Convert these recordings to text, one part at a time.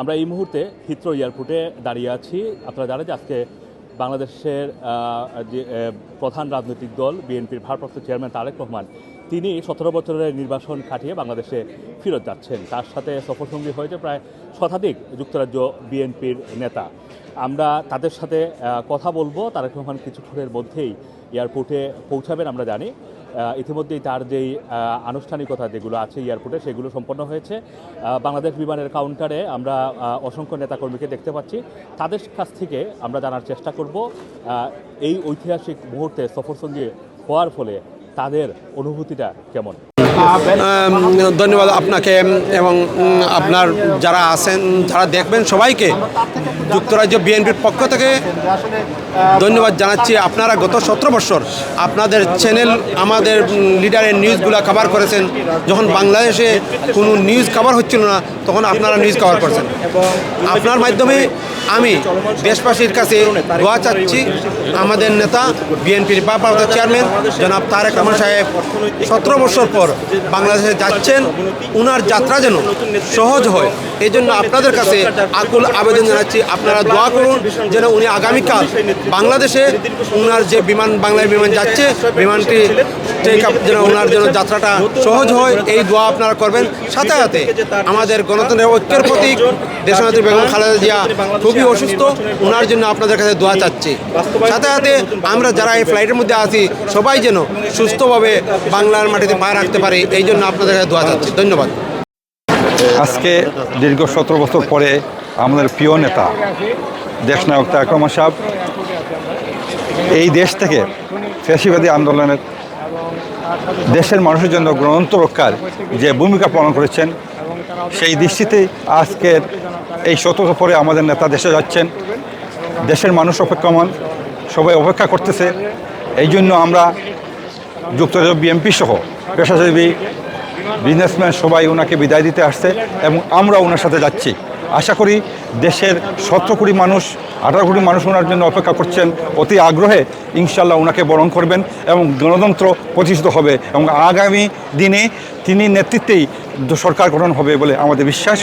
আমরা এই মুহূর্তে হিথ্রো এয়ারপোর্টে দাঁড়িয়ে আছি। আপনারা জানেন যে আজকে বাংলাদেশের যে প্রধান রাজনৈতিক দল, বিএনপির ভারপ্রাপ্ত চেয়ারম্যান তারেক রহমান, তিনি সতেরো বছরের নির্বাসন কাটিয়ে বাংলাদেশে ফেরত যাচ্ছেন। তার সাথে সফরসঙ্গী হয়েছে প্রায় শতাধিক যুক্তরাজ্য বিএনপির নেতা। আমরা তাদের সাথে কথা বলব। তারেক রহমান কিছুক্ষণের মধ্যেই এয়ারপোর্টে পৌঁছাবেন, আমরা জানি। ইতিমধ্যেই তার যেই আনুষ্ঠানিকতা যেগুলো আছে এয়ারপোর্টে, সেগুলো সম্পন্ন হয়েছে। বাংলাদেশ বিমানের কাউন্টারে আমরা অসংখ্য নেতাকর্মীকে দেখতে পাচ্ছি। তাদের কাছ থেকে আমরা জানার চেষ্টা করব এই ঐতিহাসিক মুহূর্তে সফরসঙ্গী হওয়ার ফলে তাদের অনুভূতিটা কেমন? ধন্যবাদ আপনাকে, এবং আপনার যারা আছেন, যারা দেখবেন সবাইকে, যুক্তরাজ্য বিএনপির পক্ষ থেকে ধন্যবাদ জানাচ্ছি। আপনারা গত সতেরো বছর আপনাদের চ্যানেল আমাদের লিডারের নিউজগুলো কভার করেছেন। যখন বাংলাদেশে কোনো নিউজ কভার হচ্ছিল না, তখন আপনারা নিউজ কভার করেছেন। আপনার মাধ্যমে আমি দেশবাসীর কাছে দোয়া চাচ্ছি আমাদের নেতা, বিএনপির ভারপ্রাপ্ত চেয়ারম্যান, জনাব তারেক রহমান সাহেব। সতেরো বছর পর বাংলাদেশে যাচ্ছেন, উনার যাত্রা যেন সহজ হয়। এই জন্য আপনাদের কাছে আকুল আবেদন জানাচ্ছি, আপনারা দোয়া করুন যেন উনি আগামীকাল বাংলাদেশে উনার যে বিমান, বাংলার বিমান যাচ্ছে, বিমানটি আপ যেন ওনার জন্য যাত্রাটা সহজ হয়, এই দোয়া আপনারা করবেন। সাথে সাথে আমাদের গণতন্ত্রের ঐক্যের প্রতীক, দেশনেত্রী বেগম খালেদা জিয়া খুবই অসুস্থ, ওনার জন্য আপনাদের কাছে দোয়া চাচ্ছি। সাথে সাথে আমরা যারা এই ফ্লাইটের মধ্যে আছি, সবাই যেন সুস্থভাবে বাংলার মাটিতে পা রাখতে পারে, এই জন্য আপনাদের কাছে দোয়া চাচ্ছি। ধন্যবাদ। আজকে দীর্ঘ সতেরো বছর পরে আমাদের প্রিয় নেতা, দেশনায়ক রহমান সাহেব, এই দেশ থেকে ফ্যাসিবাদী আন্দোলনের দেশের মানুষের জন্য গ্রন্থ রক্ষার যে ভূমিকা পালন করেছেন, সেই দৃষ্টিতে আজকের এই সতেরো পরে আমাদের নেতা দেশে যাচ্ছেন। দেশের মানুষ অপেক্ষমান সবাই অপেক্ষা করতেছে। এই জন্য আমরা যুক্তরাজ্য বিএমপি সহ পেশাজীবী বিজনেসম্যান সবাই ওনাকে বিদায় দিতে আসছে এবং আমরা ওনার সাথে যাচ্ছি। আশা করি দেশের সতেরো কোটি মানুষ, আঠারো কোটি মানুষ ওনার জন্য অপেক্ষা করছেন। অতি আগ্রহে ইনশাল্লাহ ওনাকে বরণ করবেন এবং গণতন্ত্র প্রতিষ্ঠিত হবে এবং আগামী দিনে তিনি নেতৃত্বেই সরকার গঠন হবে বলে আমাদের বিশ্বাস।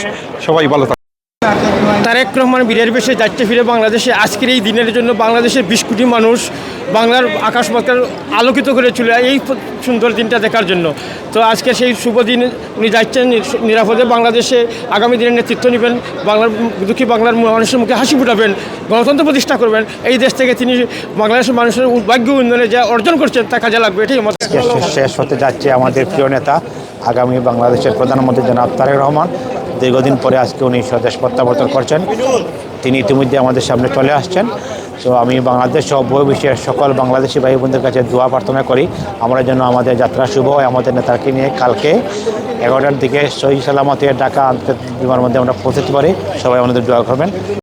সবাই ভালো তারেক রহমান বীরের বেশে যাচ্ছে ফিরে বাংলাদেশে। আজকের এই দিনের জন্য বাংলাদেশের বিশ কোটি মানুষ বাংলার আকাশ বাতাস আলোকিত করেছিল এই সুন্দর দিনটা দেখার জন্য। তো আজকে সেই শুভ দিন উনি যাচ্ছেন নিরাপদে বাংলাদেশে। আগামী দিনের নেতৃত্ব নেবেন, বাংলার দুঃখী বাংলার মানুষের মুখে হাসি ফুটাবেন, গণতন্ত্র প্রতিষ্ঠা করবেন। এই দেশ থেকে তিনি বাংলাদেশের মানুষের ভাগ্য উন্নয়নে যা অর্জন করছেন তা কাজে লাগবে, এটাই শেষ- শেষ হতে যাচ্ছে আমাদের প্রিয় নেতা, আগামী বাংলাদেশের প্রধানমন্ত্রী জনাব তারেক রহমান। দীর্ঘদিন পরে আজকে উনি স্বদেশ প্রত্যাবর্তন করছেন। তিনি ইতিমধ্যে আমাদের সামনে চলে আসছেন। তো আমি বাংলাদেশ সহ বিশ্বের সকল বাংলাদেশি ভাই বোনদের কাছে দোয়া প্রার্থনা করি, আমরা যেন আমাদের যাত্রা শুভ হয়। আমাদের নেতাকে নিয়ে কালকে এগারোটার দিকে সহি সালামতে ডাকা আন্তর্জাতিক মধ্যে আমরা পৌঁছতে পারি। সবাই আমাদের দোয়া করবেন।